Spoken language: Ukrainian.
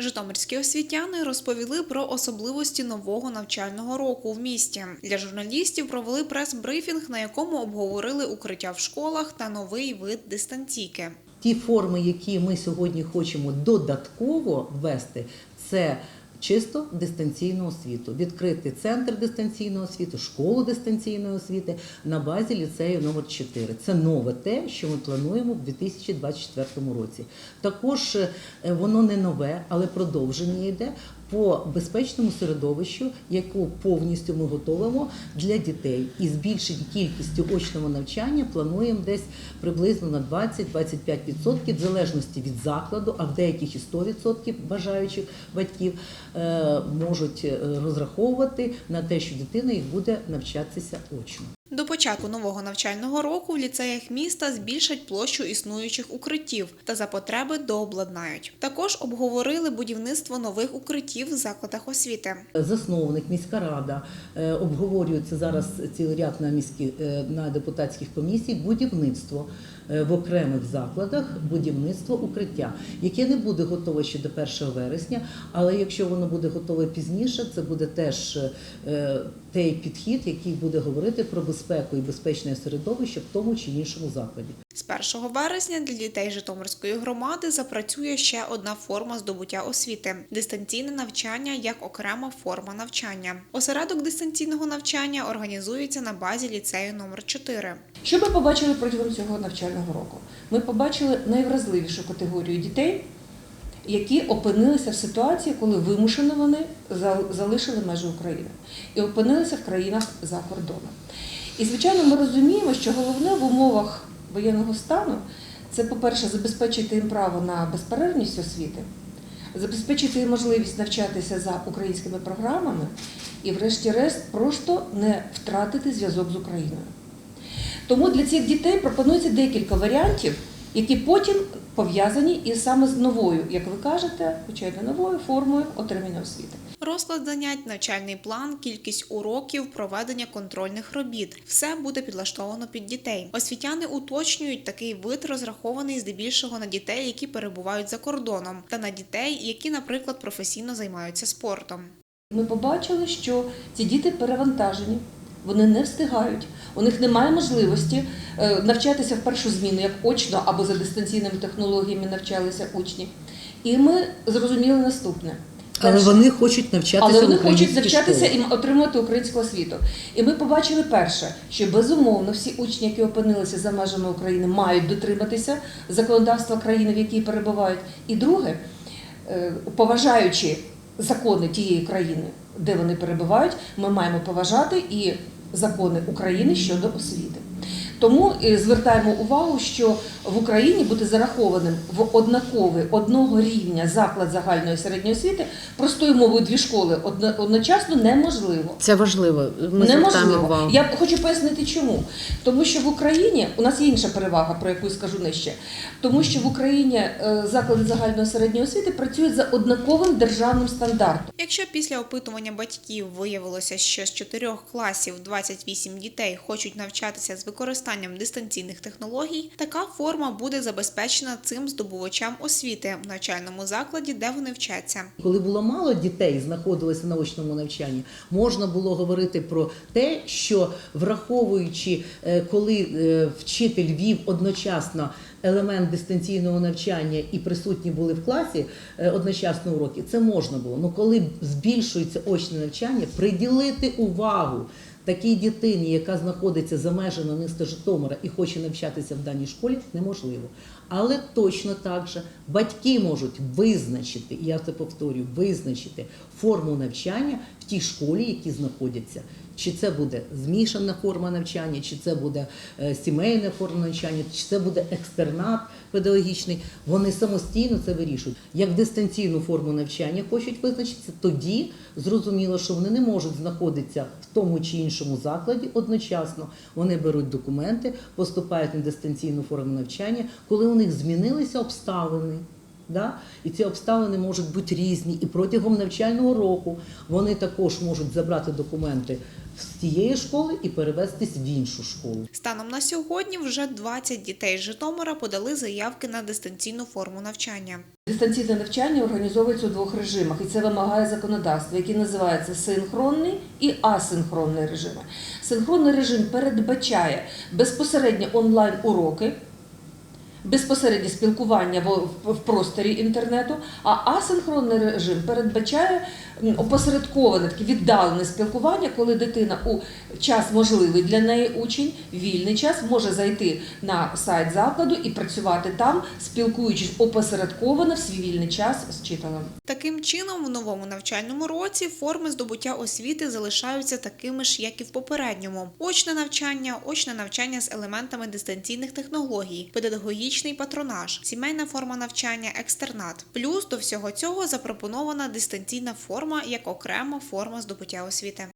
Житомирські освітяни розповіли про особливості нового навчального року в місті. Для журналістів провели прес-брифінг, на якому обговорили укриття в школах та новий вид дистанційки. Ті форми, які ми сьогодні хочемо додатково ввести, це чисто дистанційну освіту, відкрити центр дистанційної освіти, школу дистанційної освіти на базі ліцею номер 4 Це нове те, що ми плануємо в 2024 році. Також е, воно не нове, але продовження йде по безпечному середовищу, яку повністю ми готуємо для дітей. І збільшення кількістю очного навчання плануємо десь приблизно на 20-25% в залежності від закладу, а в деяких і 100% бажаючих батьків е, можуть е, розраховувати на те, що дитина їх буде навчатися очно. До початку нового навчального року в ліцеях міста збільшать площу існуючих укриттів та за потреби дообладнають. Також обговорили будівництво нових укриттів в закладах освіти. Засновник, міська рада е, обговорюється зараз цілий ряд на міські е, на депутатських комісій будівництво е, в окремих закладах, будівництво укриття, яке не буде готове ще до 1 вересня. Але якщо воно буде готове пізніше, це буде теж той підхід, який буде говорити про безпеку і безпечне середовище в тому чи іншому закладі. З 1 вересня для дітей Житомирської громади запрацює ще одна форма здобуття освіти дистанційне навчання як окрема форма навчання. Осередок дистанційного навчання організується на базі ліцею номер 4 Що ми побачили протягом цього навчального року? Ми побачили найвразливішу категорію дітей, які опинилися в ситуації, коли вимушено вони зал- залишили межі України і опинилися в країнах за кордоном. І, звичайно, ми розуміємо, що головне в умовах воєнного стану це, по-перше, забезпечити їм право на безперервність освіти, забезпечити їм можливість навчатися за українськими програмами і, врешті-решт, просто не втратити зв'язок з Україною. Тому для цих дітей пропонується декілька варіантів, які потім пов'язані із саме з новою, як ви кажете, хоча й не новою формою отримання освіти. Розклад занять, навчальний план, кількість уроків, проведення контрольних робіт все буде підлаштовано під дітей. Освітяни уточнюють, такий вид розрахований здебільшого на дітей, які перебувають за кордоном, та на дітей, які, наприклад, професійно займаються спортом. Ми побачили, що ці діти перевантажені, вони не встигають, у них немає можливості е, навчатися в першу зміну, як очно або за дистанційними технологіями навчалися учні. І ми зрозуміли наступне. Але вони хочуть навчатися Але вони хочуть навчатися і отримати українську освіту. І ми побачили перше, що безумовно всі учні, які опинилися за межами України, мають дотриматися законодавства країни, в якій перебувають. І друге, е, поважаючи закони тієї країни, де вони перебувають, ми маємо поважати і закони України щодо освіти. Тому е, звертаємо увагу, що в Україні бути зарахованим в однаковий одного рівня заклад загальної середньої освіти простою мовою дві школи одночасно неможливо. Це важливо. Ми Неможливо. увагу. Я хочу пояснити, чому. Тому що в Україні у нас є інша перевага, про яку я скажу нижче. Тому що в Україні е, заклади загальної середньої освіти працюють за однаковим державним стандартом. Якщо після опитування батьків виявилося, що з чотирьох класів 28 дітей хочуть навчатися з використанням дистанційних технологій, така форма буде забезпечена цим здобувачам освіти в навчальному закладі, де вони вчаться. Коли було мало дітей, знаходилися на очному навчанні, можна було говорити про те, що враховуючи, е, коли е, вчитель вів одночасно елемент дистанційного навчання і присутні були в класі е, одночасно уроки, це можна було. Ну коли збільшується очне навчання, приділити увагу. Такій дитині, яка знаходиться за межами міста Житомира і хоче навчатися в даній школі, неможливо. Але точно так же батьки можуть визначити, і я це повторюю, визначити форму навчання в тій школі, які знаходяться. Чи це буде змішана форма навчання, чи це буде е, сімейна форма навчання, чи це буде екстернат педагогічний. Вони самостійно це вирішують. Як дистанційну форму навчання хочуть визначитися, тоді зрозуміло, що вони не можуть знаходитися в тому чи іншому закладі одночасно. Вони беруть документи, поступають на дистанційну форму навчання, коли у них змінилися обставини. Да? І ці обставини можуть бути різні. І протягом навчального року вони також можуть забрати документи з тієї школи і перевестись в іншу школу. Станом на сьогодні вже 20 дітей з Житомира подали заявки на дистанційну форму навчання. Дистанційне навчання організовується у двох режимах, і це вимагає законодавство, який називається синхронний і асинхронний режими. Синхронний режим передбачає безпосередньо онлайн уроки. Безпосереднє спілкування в, просторі інтернету, а асинхронний режим передбачає опосередковане таке віддалене спілкування, коли дитина у час можливий для неї учень, вільний час може зайти на сайт закладу і працювати там, спілкуючись опосередковано в свій вільний час з вчителем. Таким чином, в новому навчальному році форми здобуття освіти залишаються такими ж, як і в попередньому: очне навчання, очне навчання з елементами дистанційних технологій, педагогічний патронаж, сімейна форма навчання, екстернат. Плюс до всього цього запропонована дистанційна форма як окрема форма здобуття освіти.